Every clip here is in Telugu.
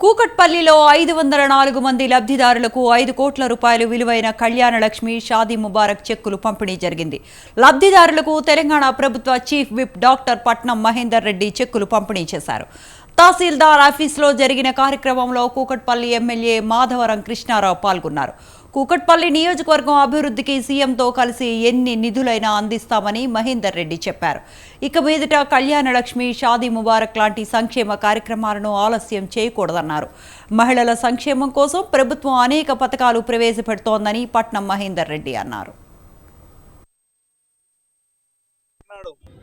కూకట్పల్లిలో ఐదు వందల నాలుగు మంది లబ్ధిదారులకు ఐదు కోట్ల రూపాయలు విలువైన కళ్యాణ లక్ష్మి షాదీ ముబారక్ చెక్కులు పంపిణీ జరిగింది. లబ్ధిదారులకు తెలంగాణ ప్రభుత్వ చీఫ్ విప్ డాక్టర్ పట్నం మహేందర్ రెడ్డి చెక్కులు పంపిణీ చేశారు. తహసీల్దార్ ఆఫీసులో జరిగిన కార్యక్రమంలో కూకట్పల్లి ఎమ్మెల్యే మాధవరం కృష్ణారావు పాల్గొన్నారు. కూకట్పల్లి నియోజకవర్గం అభివృద్ధికి సీఎంతో కలిసి ఎన్ని నిధులైనా అందిస్తామని మహేందర్ రెడ్డి చెప్పారు. ఇక మీదట కళ్యాణ లక్ష్మి షాదీ ముబారక్ లాంటి సంక్షేమ కార్యక్రమాలను ఆలస్యం చేయకూడదన్నారు. మహిళల సంక్షేమం కోసం ప్రభుత్వం అనేక పథకాలు ప్రవేశపెడుతోందని పట్నం మహేందర్ రెడ్డి అన్నారు.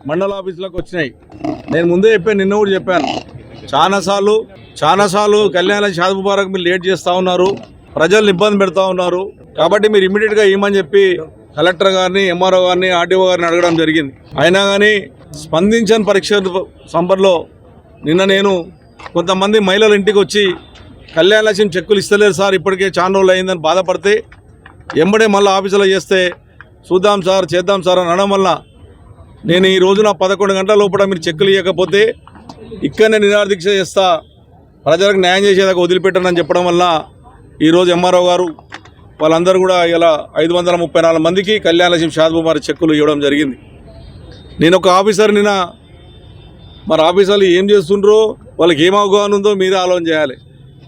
మండల ఆఫీసులకు వచ్చినాయి. నేను ముందే చెప్పాను నిన్న కూడా చెప్పాను. చాలాసార్లు చాలాసార్లు కళ్యాణ షాద్ ముబారక్ మీరు లేట్ చేస్తూ ఉన్నారు. ప్రజల్ని ఇబ్బంది పెడతా ఉన్నారు. కాబట్టి మీరు ఇమీడియట్గా ఇవ్వమని చెప్పి కలెక్టర్ గారిని ఎంఆర్ఓ గారిని ఆర్డీఓ గారిని అడగడం జరిగింది. అయినా కానీ స్పందించని పరీక్ష సంబర్లో నిన్న నేను కొంతమంది మహిళలు ఇంటికి వచ్చి కళ్యాణ లక్ష్యం చెక్కులు ఇస్తలేరు సార్ ఇప్పటికే చాలా రోజులు అయిందని బాధపడితే ఎంబడే మళ్ళీ ఆఫీసులో చేస్తే చూద్దాం సార్ చేద్దాం సార్ అని అనడం వల్ల నేను ఈ రోజున పదకొండు గంటల లోపల మీరు చెక్కులు ఇవ్వకపోతే ఇక్కడనే నిరాదీక్ష చేస్తా ప్రజలకు న్యాయం చేసేదాకా వదిలిపెట్టనని చెప్పడం వల్ల ఈరోజు ఎంఆర్ఓ గారు వాళ్ళందరూ కూడా ఇలా ఐదు వందల ముప్పై నాలుగు మందికి కళ్యాణ లక్ష్మి షాద్ చెక్కులు ఇవ్వడం జరిగింది. నేను ఒక ఆఫీసర్ నిన్న మరి ఆఫీసర్లు ఏం చేస్తుండ్రో వాళ్ళకి ఏం అవగాహన ఉందో మీరే ఆలోచన చేయాలి.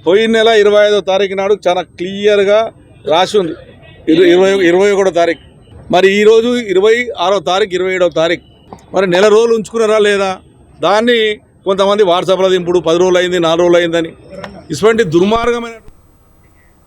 పోయిన నెల ఇరవై ఐదో తారీఖు నాడు చాలా క్లియర్గా రాసి ఉంది. ఇరవై ఇరవై ఒకటో తారీఖు. మరి ఈరోజు ఇరవై ఆరో తారీఖు ఇరవై ఏడో తారీఖు. మరి నెల రోజులు ఉంచుకున్నారా లేదా? దాన్ని కొంతమంది వాట్సాప్లో దింపుడు పది రోజులు అయింది నాలుగు రోజులు అయిందని. ఇటువంటి దుర్మార్గమైన